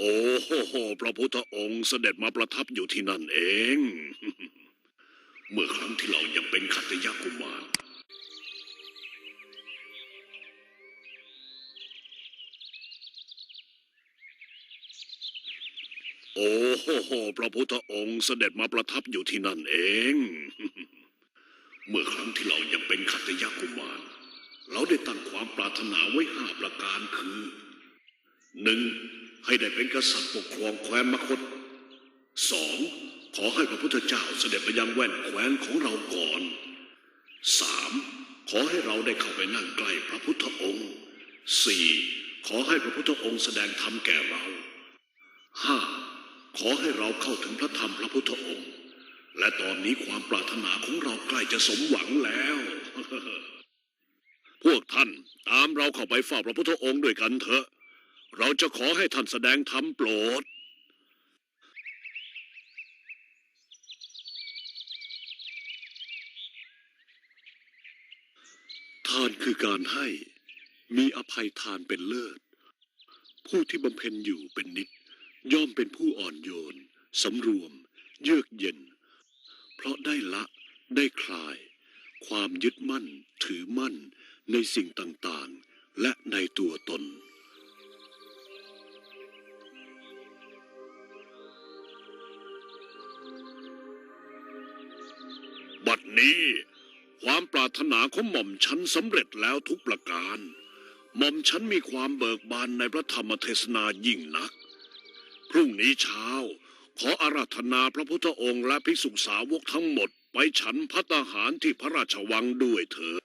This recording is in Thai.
โอ้โหพระพุทธองค์เสด็จมาประทับอยู่ที่นั่นเอง เมื่อครั้งที่เรายังเป็นขัตยกุมารโอ้โหพระพุทธองค์เสด็จมาประทับอยู่ที่นั่นเอง เมื่อครั้งที่เรายังเป็นขัตยกุมาร เราได้ตั้งความปรารถนาไว้ห้าประการคือ หนึ่งให้ได้เป็นกษัตริย์ปกครองแคว้นมคตสองขอให้พระพุทธเจ้าเสด็จไปยังแว่นแคว้นของเราก่อนสามขอให้เราได้เข้าไปนั่งใกล้พระพุทธองค์สี่ขอให้พระพุทธองค์แสดงธรรมแก่เราห้าขอให้เราเข้าถึงพระธรรมพระพุทธองค์ และตอนนี้ความปรารถนาของเราใกล้จะสมหวังแล้ว พวกท่านตามเราเข้าไปเฝ้าพระพุทธองค์ด้วยกันเถอะ เราจะขอให้ท่านแสดงธรรมโปรด ทานคือการให้มีอภัยทานเป็นเลิศ ผู้ที่บำเพ็ญอยู่เป็นนิด ย่อมเป็นผู้อ่อนโยน สำรวม เยือกเย็น เพราะได้ละได้คลาย ความยึดมั่นถือมั่นในสิ่งต่างๆ และในตัวตน บัดนี้ ความปรารถนาของหม่อมฉันสำเร็จแล้วทุกประการ หม่อมฉันมีความเบิกบานในพระธรรมเทศนายิ่งนัก พรุ่งนี้เช้า ขออาราธนาพระพุทธองค์และภิกษุสาวกทั้งหมดไปฉันพัตาหารที่พระราชวังด้วยเถิด